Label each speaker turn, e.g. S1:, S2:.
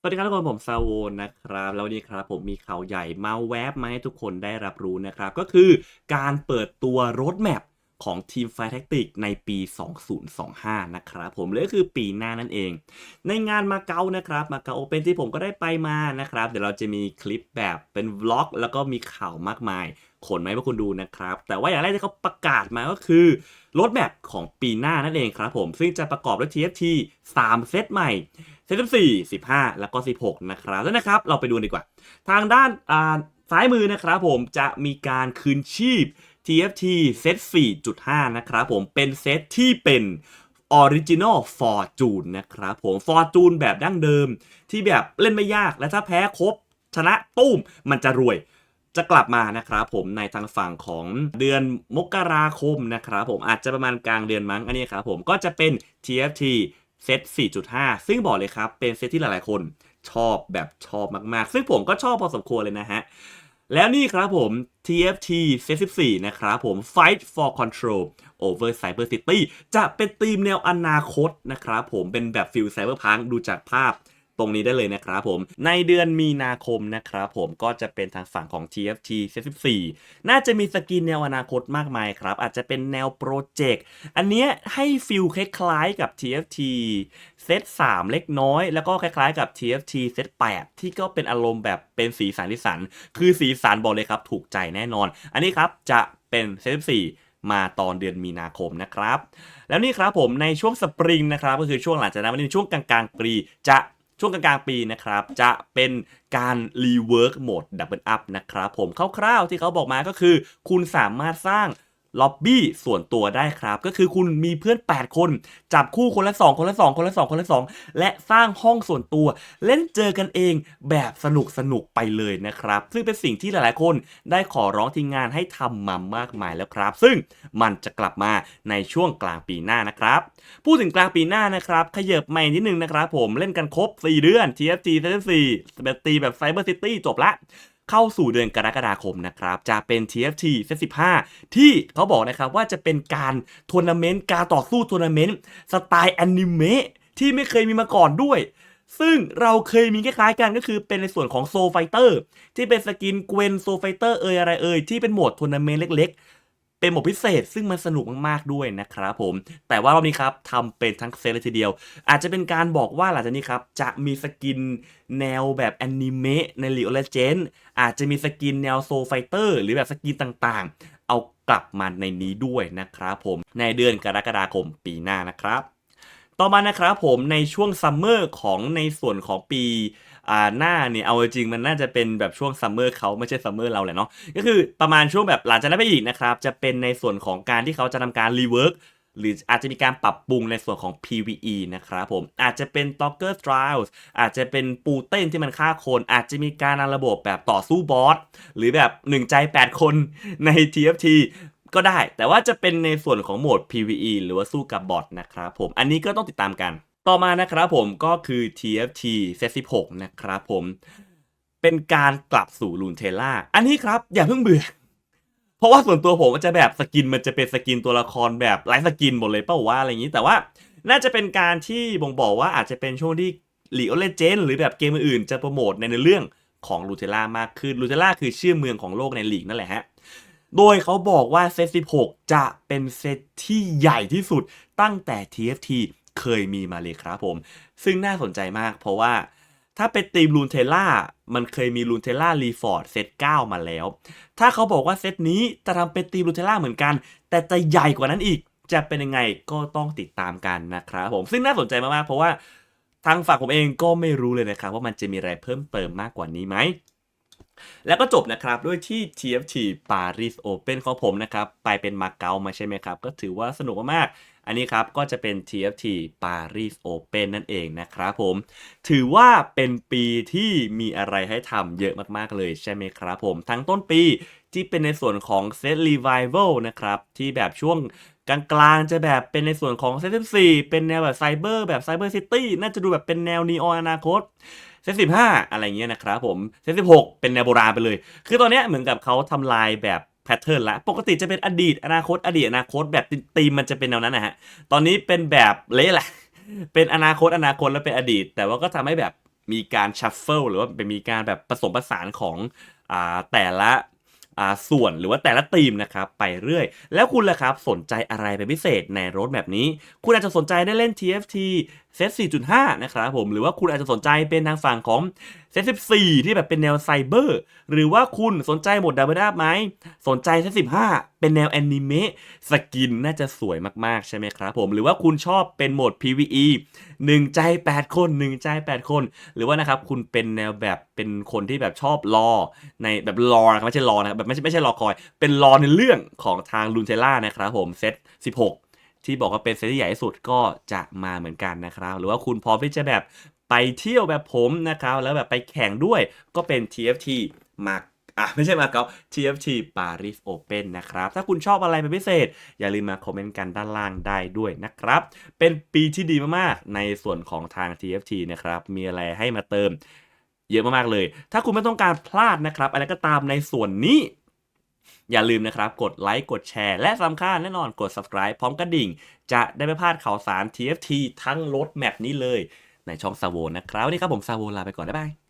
S1: สวัสดีครับทุกคนผมซาโวนนะครับ แล้ววันนี้ครับผมมีข่าวใหญ่มาแวบมาให้ทุกคนได้รับรู้นะครับ ก็คือการเปิดตัวรถแมพของทีมไฟแท็กติกในปี 2025 นะครับผมเลยก็คือปีหน้านั่นเอง ในงานมาเก๊านะครับมาเก๊าโอเปนที่ผมก็ได้ไปมานะครับ เดี๋ยวเราจะมีคลิปแบบเป็นวล็อก แล้วก็มีข่าวมากมาย ขนมให้พวกคุณดูนะครับ แต่ว่าอย่างแรกที่เขาประกาศมาก็คือรถแมพของปีหน้านั่นเองครับผมซึ่งจะประกอบด้วย TFT 3 เซตใหม่ เซตสี่สิบห้าแล้วก็สิบหกนะครับแล้วนะครับ เราไปดูดีกว่า ทางด้านอ่าซ้ายมือนะครับผมจะมีการคืนชีพ TFT เซต4.5 นะครับผมเป็นเซตที่เป็น Original Fortune นนะครับผม Fortune แบบดั้งเดิม ที่แบบเล่นไม่ยากและถ้าแพ้ครบ ชนะตุ้มมันจะรวยจะกลับมานะครับผมในทางฝั่งของเดือนมกราคมนะครับผมอาจจะประมาณกลางเดือนมั้งอันนี้ครับผมก็จะเป็น TFT เซต 4.5 ซึ่งบอกเลยครับ เป็นเซตที่หลายๆ คนชอบแบบชอบมาก ๆ ซึ่งผมก็ชอบพอสมควรเลยนะฮะ แล้วนี่ครับผม TFT เซต 14 นะครับผม Fight for Control over Cyber City จะเป็นธีมแนวอนาคตนะครับผม เป็นแบบฟิลไซเบอร์พังดูจากภาพ ตรงนี้ได้เลยนะครับผม ในเดือนมีนาคมนะครับผมก็จะเป็นทางฝั่งของ TFT เซต14น่าจะมีสกินแนวอนาคตมากมายครับ อาจจะเป็นแนวโปรเจกต์ อันเนี้ยให้ฟิลคล้ายๆกับ TFT เซต3เล็กน้อย แล้วก็คล้ายๆกับ TFT เซต8ที่ก็เป็นอารมณ์แบบเป็นสีสันที่สัน คือสีสันบอกเลยครับ ถูกใจแน่นอน อันนี้ครับจะเป็นเซต14มาตอนเดือนมีนาคมนะครับ แล้วนี่ครับผมในช่วงสปริงนะครับก็คือช่วงหลังจากนั้นในช่วงกลางๆปีจะ ช่วงกลางๆปีนะครับ จะเป็นการรีเวิร์กโหมดดับเบิลอัพนะครับผมคร่าวๆที่เขาบอกมาก็คือ คุณสามารถสร้าง ล็อบบี้ส่วนตัวได้ครับ ก็คือคุณมีเพื่อน 8 คน จับคู่คนละ 2 คนละ 2 คนละ 2 คนละ 2 และสร้างห้องส่วนตัว เล่นเจอกันเองแบบสนุกสนุกไปเลยนะครับ ซึ่งเป็นสิ่งที่หลายๆ คนได้ขอร้องทีมงานให้ทำมามากมายแล้วครับ ซึ่งมันจะกลับมาในช่วงกลางปีหน้านะครับ พูดถึงกลางปีหน้านะครับขยับใหม่นิดนึงนะครับผมเล่นกันครบ 4 เดือน TFT 4แบบตีแบบ Cyber City จบละ เข้าสู่เดือนกรกฎาคมนะครับจะเป็น TFT เซต15 ที่เขาบอกนะครับว่าจะเป็นการทัวร์นาเมนต์การต่อสู้ทัวร์นาเมนต์สไตล์แอนิเมะที่ไม่เคยมีมาก่อนด้วย ซึ่งเราเคยมีคล้ายๆกันก็คือเป็นในส่วนของโซไฟเตอร์ที่เป็นสกินเกวนโซไฟเตอร์เอยอะไรเอยที่เป็นโหมดทัวร์นาเมนต์เล็กๆ เป็นหมดพิเศษซึ่งมันสนุกมากๆด้วยนะครับผม แต่ว่ารอบนี้ครับทำเป็นทั้งเซตเลยทีเดียว อาจจะเป็นการบอกว่าหลังจากนี้ครับ จะมีสกินแนวแบบแอนิเมะในลีโอเลเจนอาจจะมีสกินแนวโซไฟเตอร์หรือแบบสกินต่างๆ เอากลับมาในนี้ด้วยนะครับผม ในเดือนกรกฎาคมปีหน้านะครับ ต่อมานะครับผมในช่วงซัมเมอร์ของในส่วนของปีอ่าหน้าเนี่ยเอาจริงมันน่าจะเป็นแบบช่วงซัมเมอร์เขาไม่ใช่ซัมเมอร์เราแหละเนาะก็คือประมาณช่วงแบบหลังจากนั้นไปอีกนะครับจะเป็นในส่วนของการที่เขาจะทำการรีเวิร์กหรืออาจจะมีการปรับปรุงในส่วนของ PVE นะครับผมอาจจะเป็น Talker Trials อาจจะเป็นปูเต้นที่มันฆ่าคน อาจจะมีการนำระบบแบบต่อสู้บอสหรือแบบหนึ่งใจ 8 คนใน TFT ก็ได้ แต่ว่าจะเป็นในส่วนของโหมด PVE หรือว่าสู้กับบอทนะครับผม อันนี้ก็ต้องติดตามกัน ต่อมานะครับผมก็คือ TFT Set 16นะครับผม เป็นการกลับสู่ลูนเทล่า อันนี้ครับอย่าเพิ่งเบื่อ เพราะว่าส่วนตัวผมมันจะแบบสกินมันจะเป็นสกินตัวละครแบบไลฟ์สกินหมดเลยเปล่าวะอะไรอย่างนี้ แต่ว่าน่าจะเป็นการที่บ่งบอกว่าอาจจะเป็นช่วงที่ League of Legends หรือแบบเกมอื่นจะโปรโมทในเรื่องของลูเทล่ามากขึ้นลูเทล่าคือชื่อเมืองของโลกในลีกนั่นแหละฮะ โดยเขาบอกว่าเซต 16 จะเป็นเซตที่ใหญ่ที่สุดตั้งแต่ TFT เคยมีมาเลยครับผม ซึ่งน่าสนใจมากเพราะว่าถ้าเป็นทีมลูนเทล่า มันเคยมีลูนเทล่ารีฟอร์ดเซต9มาแล้ว ถ้าเขาบอกว่าเซตนี้จะทำเป็นทีมลูนเทล่าเหมือนกัน แต่จะใหญ่กว่านั้นอีก จะเป็นยังไงก็ต้องติดตามกันนะครับผม ซึ่งน่าสนใจมากๆ เพราะว่าทางฝั่งผมเองก็ไม่รู้เลยนะครับว่ามันจะมีอะไรเพิ่มเติมมากกว่านี้ไหม แล้วก็จบนะครับด้วยที่ TFT Paris Open ของผมนะครับ ไปเป็นมาเก๊ามาใช่ไหมครับ ก็ถือว่าสนุกมากๆ อันนี้ครับก็จะเป็น TFT Paris Open นั่นเองนะครับผม ถือว่าเป็นปีที่มีอะไรให้ทำเยอะมากๆเลยใช่ไหมครับผม ทั้งต้นปีที่เป็นในส่วนของ Set Revival นะครับ ที่แบบช่วง กลางๆจะแบบเป็นในส่วนของ Set 14เป็นแนวแบบไซเบอร์แบบ Cyber City น่าจะดูแบบเป็นแนวนีออนอนาคตเซตสิบห้าอะไรเงี้ยนะครับผมเซตสิบหกเป็นแนวโบราณไปเลย คือตอนเนี้ยเหมือนกับเขาทำลายแบบแพทเทิร์นละปกติจะเป็นอดีตอนาคต อดีตอนาคตแบบตีมมันจะเป็นแนวนั้นนะฮะตอนนี้เป็นแบบเละแหละ เป็นอนาคตอนาคตแล้วเป็นอดีต แต่ว่าก็ทำให้แบบมีการชัฟเฟิลหรือว่าเป็นมีการแบบผสมผสานของอ่าแต่ละ ส่วนหรือว่าแต่ละทีมนะครับไปเรื่อย แล้วคุณล่ะครับสนใจอะไรเป็นพิเศษในรถแบบนี้ คุณอาจจะสนใจได้เล่น TFT เซต 4.5 นะครับผม หรือว่าคุณอาจจะสนใจเป็นทางฝั่งของเซต 14 ที่แบบเป็นแนวไซเบอร์ หรือว่าคุณสนใจโหมดดับเบิลดับไหม สนใจเซต 15 เป็นแนวแอนิเมะ สกินน่าจะสวยมาก ๆ ใช่ไหมครับผม หรือว่าคุณชอบเป็นโหมด PVE 1 ใจ 8 คน 1 ใจ 8 คน หรือว่านะครับคุณเป็นแนวแบบเป็นคนที่แบบชอบรอในแบบรอนะครับไม่ใช่รอนะครับแบบไม่ใช่ไม่ใช่รอคอย เป็นรอในเรื่องของทางลุนเทล่านะครับผมเซต16 ที่บอกว่าเป็นเซตที่ใหญ่ที่สุดก็จะมาเหมือนกันนะครับ หรือว่าคุณพร้อมที่จะแบบไปเที่ยวแบบผมนะครับแล้วแบบไปแข่งด้วยก็เป็น TFT มา อะไม่ใช่มาเก๊า TFT Paris Open นะครับ ถ้าคุณชอบอะไรเป็นพิเศษ อย่าลืมมาคอมเมนต์กันด้านล่างได้ด้วยนะครับ เป็นปีที่ดีมากๆ ในส่วนของทาง TFT นะครับ มีอะไรให้มาเติมเยอะมากๆเลย ถ้าคุณไม่ต้องการพลาดนะครับ อะไรก็ตามในส่วนนี้ อย่าลืมนะครับ กดไลค์ กดแชร์ และสำคัญแน่นอนกด subscribe พร้อมกระดิ่ง จะได้ไม่พลาดข่าวสาร TFT ทั้งรถแมปนี้เลย ในช่องซาโวนะครับวันนี้ครับผมซาโวลาไปก่อน บ๊ายบาย